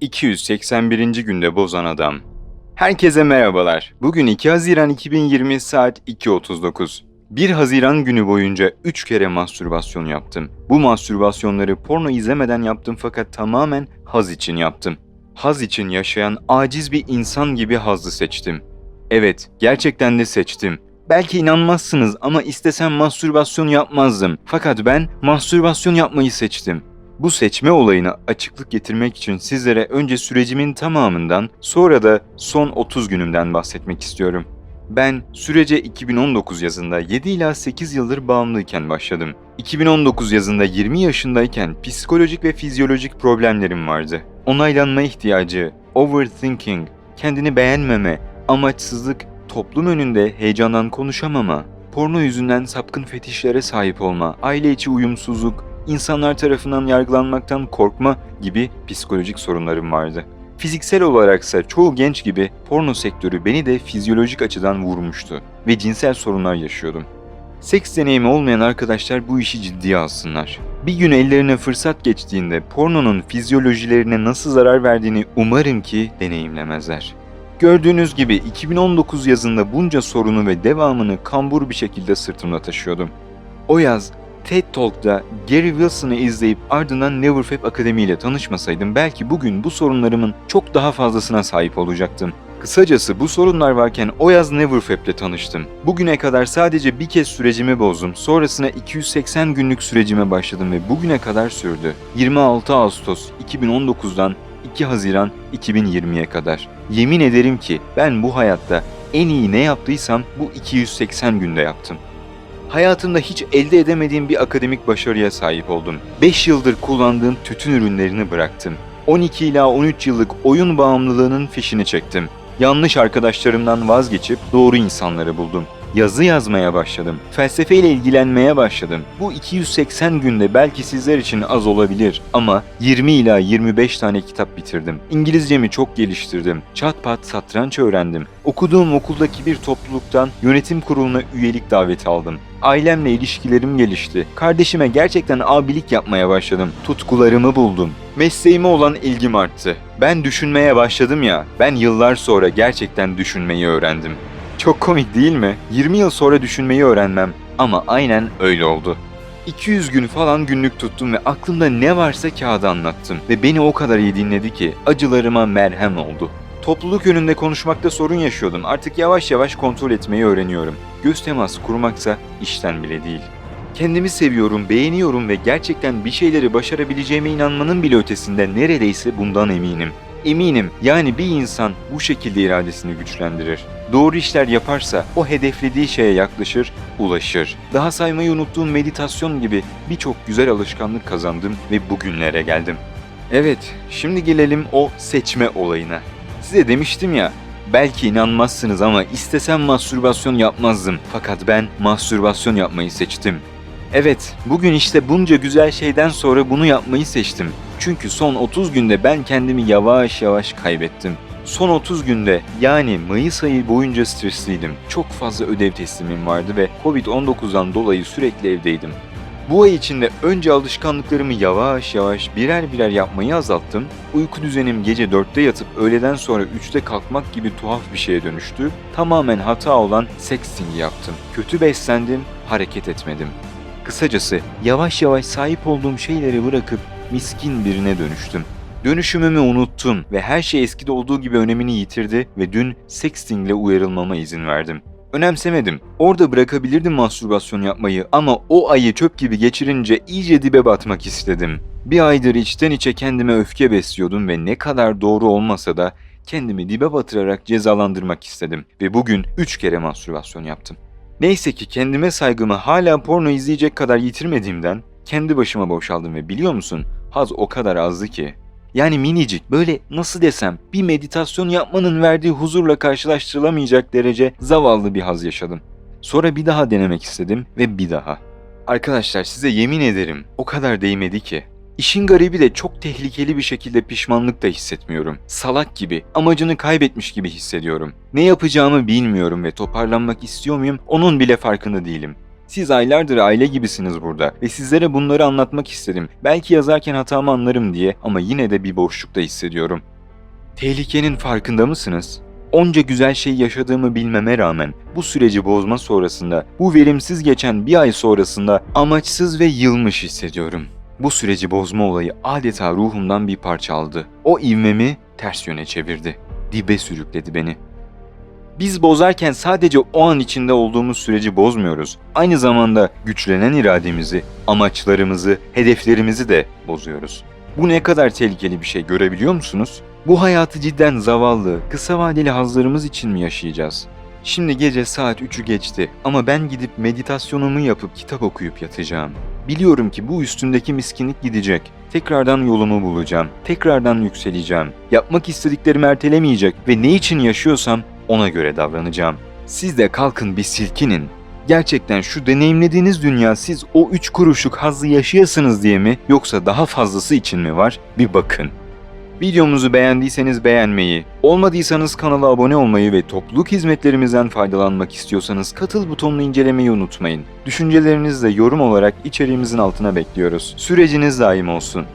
281. günde bozan adam. Herkese merhabalar. Bugün 2 Haziran 2020 saat 2.39. 1 Haziran günü boyunca 3 kere mastürbasyon yaptım. Bu mastürbasyonları porno izlemeden yaptım fakat tamamen haz için yaptım. Haz için yaşayan aciz bir insan gibi hazı seçtim. Evet, gerçekten de seçtim. Belki inanmazsınız ama istesem mastürbasyon yapmazdım. Fakat ben mastürbasyon yapmayı seçtim. Bu seçme olayına açıklık getirmek için sizlere önce sürecimin tamamından sonra da son 30 günümden bahsetmek istiyorum. Ben sürece 2019 yazında 7 ila 8 yıldır bağımlıyken başladım. 2019 yazında 20 yaşındayken psikolojik ve fizyolojik problemlerim vardı. Onaylanma ihtiyacı, overthinking, kendini beğenmeme, amaçsızlık, toplum önünde heyecandan konuşamama, porno yüzünden sapkın fetişlere sahip olma, aile içi uyumsuzluk, insanlar tarafından yargılanmaktan korkma gibi psikolojik sorunlarım vardı. Fiziksel olaraksa çoğu genç gibi porno sektörü beni de fizyolojik açıdan vurmuştu ve cinsel sorunlar yaşıyordum. Seks deneyimi olmayan arkadaşlar bu işi ciddiye alsınlar. Bir gün ellerine fırsat geçtiğinde pornonun fizyolojilerine nasıl zarar verdiğini umarım ki deneyimlemezler. Gördüğünüz gibi 2019 yazında bunca sorunu ve devamını kambur bir şekilde sırtımda taşıyordum. O yaz TED Talk'ta Gary Wilson'ı izleyip ardından Neverfab Akademi ile tanışmasaydım belki bugün bu sorunlarımın çok daha fazlasına sahip olacaktım. Kısacası bu sorunlar varken o yaz Neverfab ile tanıştım. Bugüne kadar sadece bir kez sürecimi bozdum. Sonrasına 280 günlük sürecime başladım ve bugüne kadar sürdü. 26 Ağustos 2019'dan 2 Haziran 2020'ye kadar. Yemin ederim ki ben bu hayatta en iyi ne yaptıysam bu 280 günde yaptım. Hayatımda hiç elde edemediğim bir akademik başarıya sahip oldum. 5 yıldır kullandığım tütün ürünlerini bıraktım. 12 ila 13 yıllık oyun bağımlılığının fişini çektim. Yanlış arkadaşlarımdan vazgeçip doğru insanları buldum. Yazı yazmaya başladım. Felsefeyle ilgilenmeye başladım. Bu 280 günde belki sizler için az olabilir ama 20 ila 25 tane kitap bitirdim. İngilizcemi çok geliştirdim. Çat pat satranç öğrendim. Okuduğum okuldaki bir topluluktan yönetim kuruluna üyelik daveti aldım. Ailemle ilişkilerim gelişti. Kardeşime gerçekten abilik yapmaya başladım. Tutkularımı buldum. Mesleğime olan ilgim arttı. Ben düşünmeye başladım ya, ben yıllar sonra gerçekten düşünmeyi öğrendim. Çok komik değil mi? 20 yıl sonra düşünmeyi öğrenmem. Ama aynen öyle oldu. 200 gün falan günlük tuttum ve aklımda ne varsa kağıda anlattım. Ve beni o kadar iyi dinledi ki acılarıma merhem oldu. Topluluk önünde konuşmakta sorun yaşıyordum. Artık yavaş yavaş kontrol etmeyi öğreniyorum. Göz teması kurmaksa işten bile değil. Kendimi seviyorum, beğeniyorum ve gerçekten bir şeyleri başarabileceğime inanmanın bile ötesinde neredeyse bundan eminim. Eminim yani bir insan bu şekilde iradesini güçlendirir. Doğru işler yaparsa o hedeflediği şeye yaklaşır, ulaşır. Daha saymayı unuttuğum meditasyon gibi birçok güzel alışkanlık kazandım ve bugünlere geldim. Evet, şimdi gelelim o seçme olayına. Size demiştim ya, belki inanmazsınız ama istesem mastürbasyon yapmazdım. Fakat ben mastürbasyon yapmayı seçtim. Evet, bugün işte bunca güzel şeyden sonra bunu yapmayı seçtim. Çünkü son 30 günde ben kendimi yavaş yavaş kaybettim. Son 30 günde yani Mayıs ayı boyunca stresliydim. Çok fazla ödev teslimim vardı ve Covid-19'dan dolayı sürekli evdeydim. Bu ay içinde önce alışkanlıklarımı yavaş yavaş birer birer yapmayı azalttım. Uyku düzenim gece 4'te yatıp öğleden sonra 3'te kalkmak gibi tuhaf bir şeye dönüştü. Tamamen hata olan sexting'i yaptım. Kötü beslendim, hareket etmedim. Kısacası yavaş yavaş sahip olduğum şeyleri bırakıp miskin birine dönüştüm. Dönüşümümü unuttum ve her şey eskide olduğu gibi önemini yitirdi ve dün sextingle uyarılmama izin verdim. Önemsemedim. Orada bırakabilirdim mastürbasyon yapmayı ama o ayı çöp gibi geçirince iyice dibe batmak istedim. Bir aydır içten içe kendime öfke besliyordum ve ne kadar doğru olmasa da kendimi dibe batırarak cezalandırmak istedim ve bugün 3 kere mastürbasyon yaptım. Neyse ki kendime saygımı hala porno izleyecek kadar yitirmediğimden kendi başıma boşaldım ve biliyor musun haz o kadar azdı ki. Yani minicik böyle nasıl desem bir meditasyon yapmanın verdiği huzurla karşılaştırılamayacak derece zavallı bir haz yaşadım. Sonra bir daha denemek istedim ve bir daha. Arkadaşlar size yemin ederim o kadar değmedi ki. İşin garibi de çok tehlikeli bir şekilde pişmanlık da hissetmiyorum. Salak gibi, amacını kaybetmiş gibi hissediyorum. Ne yapacağımı bilmiyorum ve toparlanmak istiyor muyum onun bile farkında değilim. Siz aylardır aile gibisiniz burada ve sizlere bunları anlatmak istedim. Belki yazarken hatamı anlarım diye ama yine de bir boşlukta hissediyorum. Tehlikenin farkında mısınız? Onca güzel şey yaşadığımı bilmeme rağmen bu süreci bozma sonrasında, bu verimsiz geçen bir ay sonrasında amaçsız ve yılmış hissediyorum. Bu süreci bozma olayı adeta ruhumdan bir parça aldı. O ivmemi ters yöne çevirdi. Dibe sürükledi beni. Biz bozarken sadece o an içinde olduğumuz süreci bozmuyoruz. Aynı zamanda güçlenen irademizi, amaçlarımızı, hedeflerimizi de bozuyoruz. Bu ne kadar tehlikeli bir şey görebiliyor musunuz? Bu hayatı cidden zavallı, kısa vadeli hazlarımız için mi yaşayacağız? Şimdi gece saat 3'ü geçti ama ben gidip meditasyonumu yapıp kitap okuyup yatacağım. Biliyorum ki bu üstümdeki miskinlik gidecek. Tekrardan yolumu bulacağım. Tekrardan yükseleceğim. Yapmak istediklerimi ertelemeyecek ve ne için yaşıyorsam ona göre davranacağım. Siz de kalkın bir silkinin. Gerçekten şu deneyimlediğiniz dünya siz o üç kuruşluk hazzı yaşayasınız diye mi yoksa daha fazlası için mi var? Bir bakın. Videomuzu beğendiyseniz beğenmeyi, olmadıysanız kanala abone olmayı ve topluluk hizmetlerimizden faydalanmak istiyorsanız katıl butonunu incelemeyi unutmayın. Düşüncelerinizi de yorum olarak içeriğimizin altına bekliyoruz. Süreciniz daim olsun.